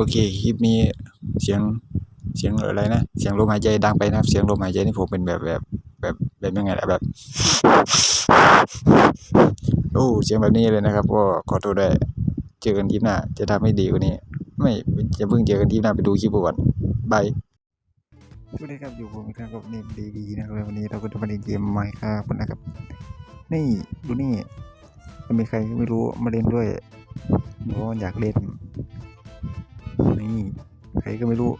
อเคคลิปนี้เสียงเสียงอะไรนะเสียงลมหายใจดังไปนะครับ เสียงลมหายใจนี่ผมเป็นแบบแบบแบบแบบยังไงล่ะแบบโอ้เสียงแบบนี้เลยนะครับ ก็ขอโทษด้วยเจอกันคลิปหน้า จะทำให้ดีกว่านี้ ไม่จะเพิ่งเจอกันคลิปหน้าไปดูคลิปก่อนบายสวัสดีครับอยู่ผมครั้งกับเนมดีดีนะครับวันนี้เราก็จะมาเล่นเกมไมค์ครับนะครับ นี่ดูนี่มันมีใครไม่รู้มาเล่นด้วยเพราะอยากเล่น ใครก็ไม่รู้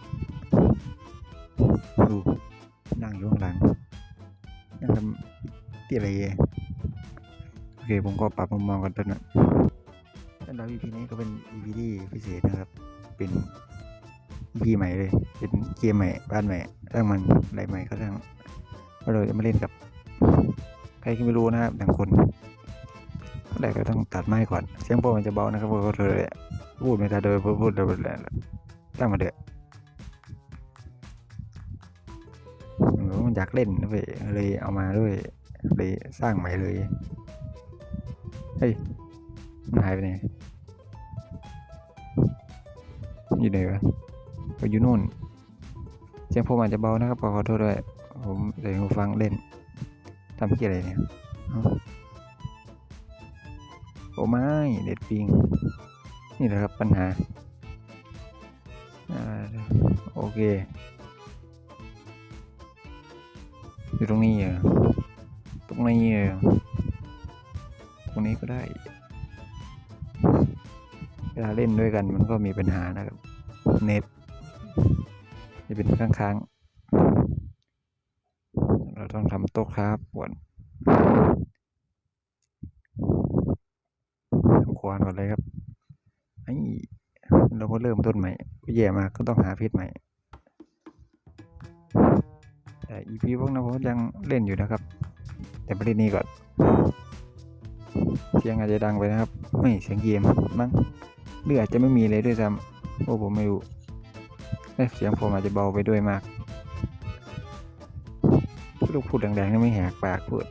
ดูนั่งอยู่ข้างหลังนั่งทำที่อะไรโอเคผมก็ปรับมุมมองกันต้นนะสำหรับ EP นี้ก็เป็น EP ที่พิเศษนะครับ เป็น EP ใหม่เลย เป็นเกมใหม่บ้านใหม่ตั้งมันอะไรใหม่ก็ตั้งเราจะมาเล่นกับ ใครก็ไม่รู้นะครับบางคนแรกก็ต้องตัดไม้ก่อน เสียงโปรมันจะเบานะครับเพราะว่าเธอพูดไม่ทันโดยพูดโดยแล้วตั้ง มาเด้อมันอยากเล่นนะเว้ยเลยเอามาด้วยเลยสร้างใหม่เลย เฮ้ย มันหายไปไหนอยู่ไหนวะก็อยู่นู่นเสียงผมอาจจะเบานะครับขอโทษด้วย ผมใส่หูฟังเล่นทำเกี่อะไรเนี่ยโอ้ไม่เด็ดปิง นี่แหละครับปัญหา เค อยู่ตรงนี้เหรอตรงนี้เหรอตรงนี้ก็ได้ เวลาเล่นด้วยกันมันก็มีปัญหานะครับ เน็ตจะเป็นค้างๆ เราต้องทำโต๊ะครับก่อนทำควานก่อนเลยครับไอ้เราก็เริ่มต้นใหม่แย่มากก็ต้องหาเพชรใหม่ แต่ EP พวกนั้นผมยังเล่นอยู่นะครับ แต่ประเด็นนี้ก่อนเสียงอาจจะดังไปนะครับ ไม่เสียงเกมมั้งหรืออาจจะไม่มีเลยด้วยซ้ำโอ้ผมไม่รู้เสียงผมอาจจะเบาไปด้วยมากลูกพูดดังๆนี่ไม่แหกปากพูด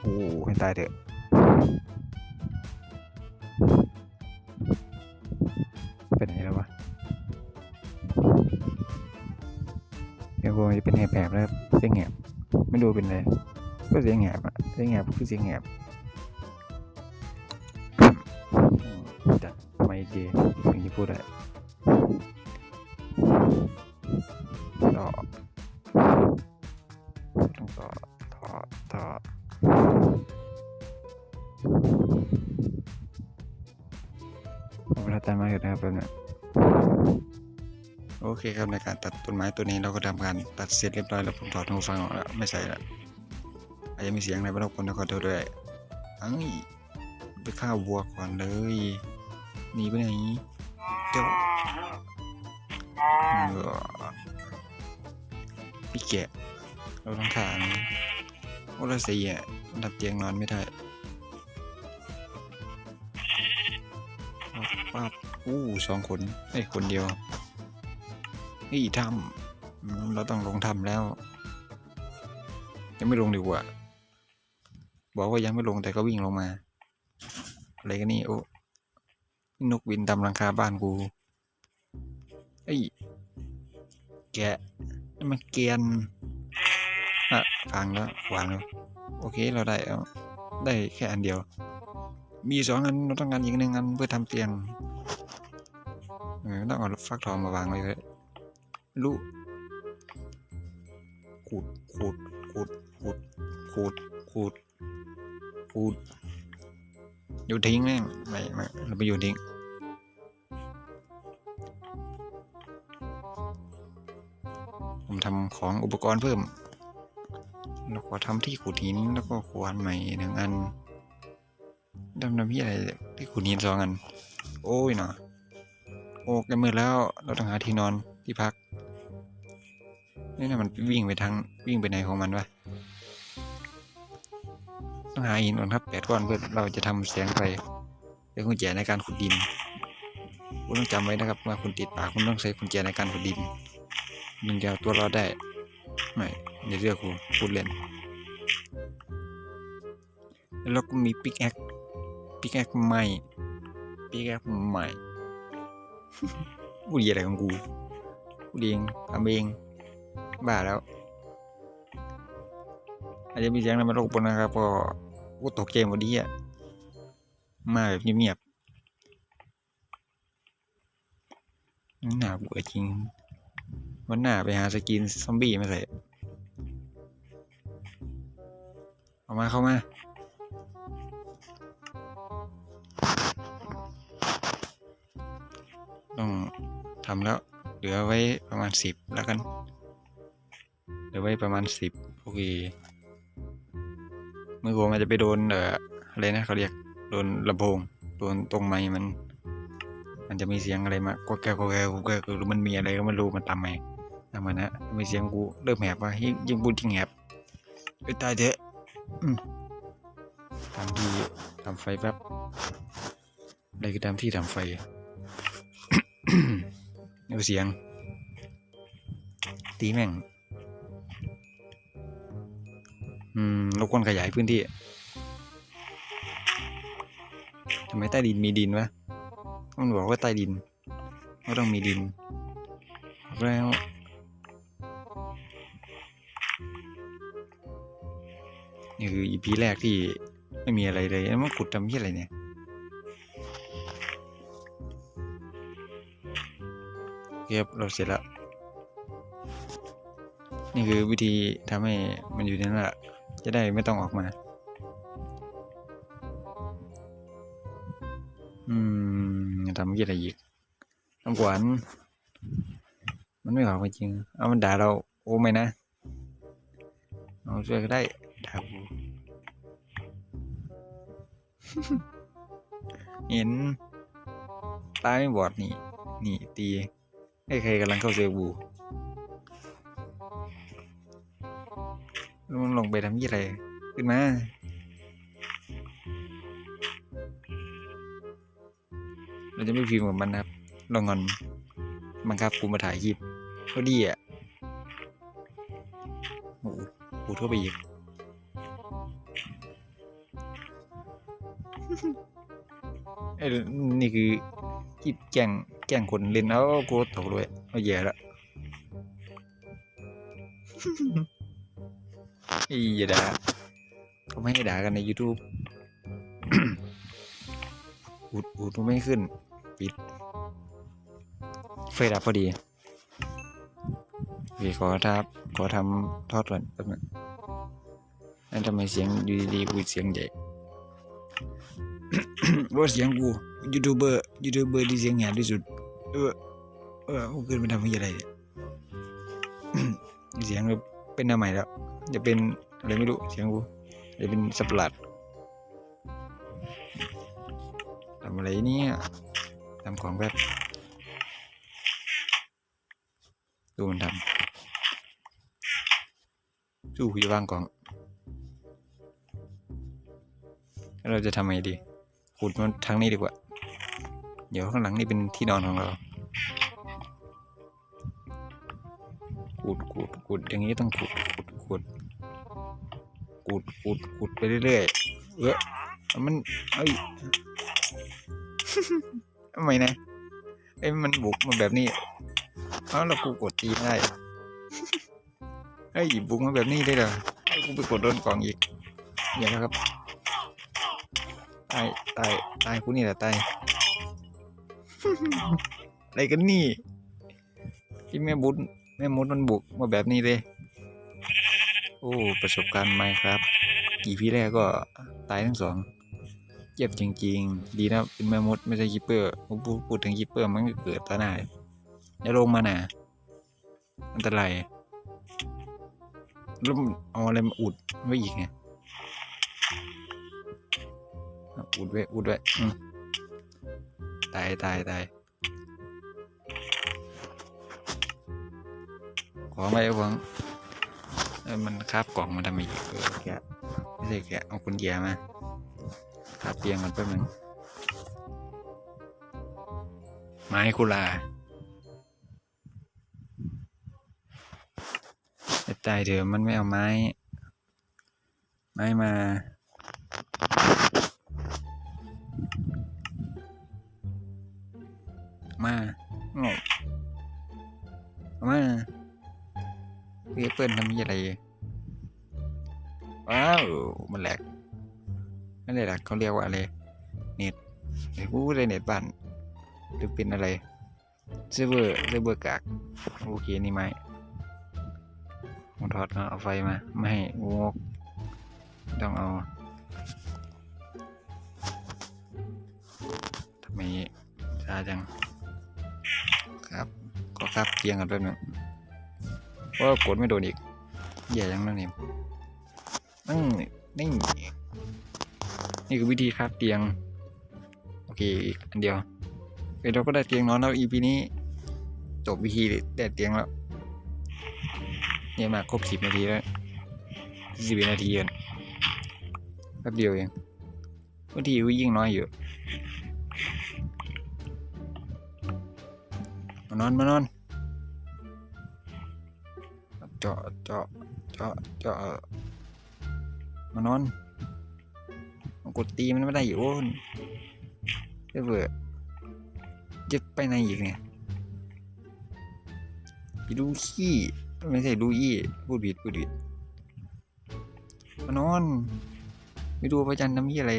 โอ้ให้ตายเถอะ เสียงแหบไม่รู้เป็นอะไรก็เสียงแหบอะเสียงแหบคือเสียงแหบจัดไม่ดีถึงจะพูดได้ เคครับในการตัดต้นไม้ตัวนี้เราก็ทำการตัดเสร็จเรียบร้อยแล้วผมถอดหูฟังออกแล้วไม่ใส่ล้วอาจจะมีเสียงอะไรบ้างรบกวนนะขอโทษด้วยอ้ยไปฆ่าวัวก่อนเลยหนีไปไหนเดี๋ยวเออพี่แกะเราต้องขานะว่าเราเสียดับเตียงนอนไม่ได้ปั๊บอู้สองคนไอ้คนเดียว นี่ถ้ำเราต้องลงถ้ำแล้ว ยังไม่ลงดีกว่า บอกว่ายังไม่ลงแต่ก็วิ่งลงมา อะไรกันนี่โอ้นกบินตามหลังคาบ้านกูไอ้ยแกะนั่นมันเกียนอะพังแล้ววางแล้ว โอเคเราได้เอาได้แค่อันเดียว มีสองอันเราต้องการอีกหนึ่งอันเพื่อทำเตียงเออต้องเอาฟักทองมาวางไว้เลย รู้ขูดขูดขูดขูดขูดขูดขูดโยนทิ้งแม่งไม่ไม่เราไปโยนทิ้งผมทำของอุปกรณ์เพิ่มแล้วก็ทำที่ขุดหินแล้วก็ขวานใหม่หนึ่งอันดำน้ำพี่อะไรที่ขุดหินสองอัน โอ้ยเนาะโอ้ใกมืดแล้วเราต้องหาที่นอนที่พัก นี่นะมันวิ่งไปทางวิ่งไปไหนของมันวะต้องหาหินก่อนครับแปดก้อนเพื่อเราจะทำแสงไฟเป็นกุญแจในการขุดดินคุณต้องจำไว้นะครับว่าคุณติดป่าคุณต้องใช้กุญแจในการขุดดินมึงจะเอาตัวรอดได้ไม่ในเรื่องกูพูดเล่นแล้วก็มีปิกแอคปิกแอคใหม่ปิกแอคใหม่พูดอะไรของกูพูดเองทำเอง บ้าแล้ว อาจจะมีเสียงอะไรมารบกวนนะครับก็กูตกใจหมดดีอะมาแบบเงียบๆน่าเบื่อจริง วันหน้าไปหาสกินซอมบี้มาใส่เอามาเข้ามาต้องทำแล้ว เหลือไว้ประมาณสิบแล้วกัน รือไว้ประมาณสิบโอเคมือกลัวมันจะไปโดนเอ่ออะไรนะเขาเรียกโดนลำโพงโดนตรงไม้มัน มันจะมีเสียงอะไรมากวกแกกวกแกกวกแกวหรือมันมีอะไรก็ไม่รู้มันตามไมตามมันนะมีเสียงกูเริ่มแหบว่ายิ่งยิ่งพูดยิ่งแหบเอ้ตายเถอะอืมทำที่ทำไฟแป๊บอะไรคือทำที่ทำไฟเอาเสียง ตีแม่ง อืมรบกวนขยายพื้นที่ทำไมใต้ดินมีดินวะมันบอกว่าใต้ดินก็ต้องมีดิน แล้วนี่คืออีพีแรกที่ไม่มีอะไรเลยแล้วมันขุดทำที่อะไรเนี่ยเรียบเราเสร็จแล้ว นี่คือวิธีทำให้มันอยู่ในนั้นแหละ จะได้ไม่ต้องออกมา อืมทำยี่อะไรอีกน้ำหวานมันไม่ออกมาจริง เอามันด่าเราโอ้ไม่นะ เอาช่วยก็ได้ด่ากูเห็นตาไม่บอดนี่ นี่ตีให้ใครกำลังเข้าเซลล์บู มันลงไปทำยี่อะไรขึ้นมาเราจะไม่พิมพ์กับมันนะครับลองงอนบังคับกูมาถ่ายคลิปก็ดีอะโอ้โหพูดเข้าไปอีกไอ้ยนี่คือคลิปแกล้งแกล้งคนเล่นเอากูตกด้วยเอาแย่ละ อ้อย่าด่าเขาไม่ให้ด่ากันใน YouTube อุดอุดไม่ขึ้น ปิดไฟดับพอดีโอเคขอทับขอทำทอดก่อนแป๊บนึงนั่นทำไมเสียงอยู่ดีๆกูเสียงใหญ่ว่าเสียงกูยูทูบเบอร์ยูทูบเบอร์ที่เสียงแหบที่สุด เออเออกูเกินไปทำอะไรเนี่ยเสียงแบบ เป็นหน้าใหม่แล้ว จะเป็นอะไรไม่รู้เสียงกูจะเป็นสับหลาดทำอะไรเนี่ยทำของแบบดูมันทำสู้คุยวางกล่อง เราจะทำไงดีขุดมันทางนี้ดีกว่า เดี๋ยวข้างหลังนี่เป็นที่นอนของเรา ขุดขุดขุดอย่างนี้ต้องขุดขุดขุดขุดขุดขุดไปเรื่อยๆเออมันเอ้ยทำไมนะไอ้ยมันบุกมาแบบนี้เอ้าแล้วกูกดตีไม่ได้เฮ้ยบุกมาแบบนี้ได้เหรอแล้วกูไปกดโดนกล่องอีกอย่านะครับตายตายตายกูนี่แหละตายอะไรกันนี่ที่แม่บุญ แม่มดมันบุกมาแบบนี้เลย โอ้ ประสบการณ์ใหม่ครับกี่พี่แรกก็ตายทั้งสอง เจ็บจริงๆ ดีนะ เป็นแม่มดไม่ใช่คิปเปอร์ผมพูดพูถึงคิปเปอร์มันก็เกิดต่อหน้าอย่าลงมาหน่ะอันตรายแล้วเอาอะไรมาอุดไว้อีกไงอุดไว้อุดไว้ตายตายตาย ของไปของเออมันคาบกล่องมาทำไมอีกเออแกะไม่ใช่แกะเอากุญแจมาคาบเตียงมันแป๊บนึงไม้คุลาจะตายเถอะมันไม่เอาไม้ ไม้มามาโง่ เอามาเรียกเปิ้ลทำยี่อะไรว้าวมันแหลกไม่ได้แหลกเขาเรียกว่าอะไรเน็ตไอ้กูเลยเน็ตบ้านหรือเป็นอะไรเซิร์ฟเวอร์เซิร์ฟเวอร์กากโอเคนี่ไหมผมถอดมาเอาไฟมา ไม่ให้งูงกต้องเอาทำไมช้าจัง ครับ ก็ครับเตียงกันแป๊บนึง ว่ากดไม่โดนอีกแย่ยังนั่นเองนั่งนี่นี่คือวิธีครับเตียง โอเคอีกอันเดียวเดี๋ยวเราก็ได้เตียงนอนแล้ว EP นี้ จบวิธีได้เตียงแล้วเนี่ยมาครบสิบนาทีแล้วสิบนาทีเองแป๊บเดียวเองบางทีก็ยิ่งน้อยอยู่ มานอน มานอน เจาะเจาะเจาะเจาะมานอนมันกดตีมันไม่ได้อยู่โอ้ยเจ้าเบื่อจะไปไหนอีกเนี่ยไปดูขี้ไม่ใช่ดูอี้พูดผิดพูดผิดมานอนไปดูพระจันทร์ทำยี่อะไร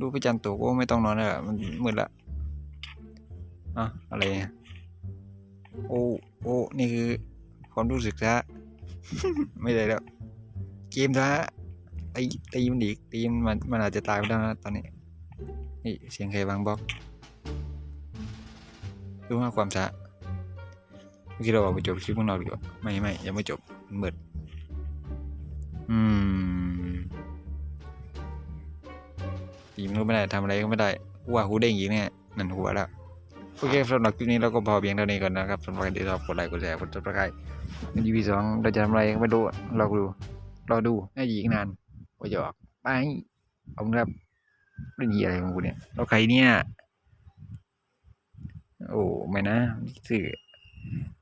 ดูพระจันทร์ตกโอ้ไม่ต้องนอนแล้วล่ะมันมืดละอะอะไรเนี่ย โอ้โอ้นี่คือความรู้สึกซะไม่ได้แล้วเกมซะตีตีมันอีกตีมันมันอาจจะตายไปแล้วนะตอนนี้นี่เสียงใครบางบล็อกรู้ว่าความซะเมื่อกี้เราบอกไปจบคลิปข้างนอกดีกว่าไม่ไม่ยังไม่จบมันมืดอืมตีมันก็ไม่ได้ทำอะไรก็ไม่ได้ว่าหูเด้งอีกเนี่ยนั่นหัวแล้ว โอเคสำหรับคลิปนี้เราก็พอเพียงเท่านี้ก่อนนะครับสำหรับใครที่ชอบกดไลค์กดแชร์กดติดตามใน EP สองเราจะทำอะไรก็ไม่รู้รอดูรอดูน่าจะอีกนานว่าจะออกไปเอาครับเรื่องอะไรของกูเนี่ยเราใครเนี่ย โอ้ไม่นะชื่อ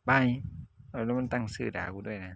ไปแล้วมันตั้งชื่อด่ากูด้วยนะ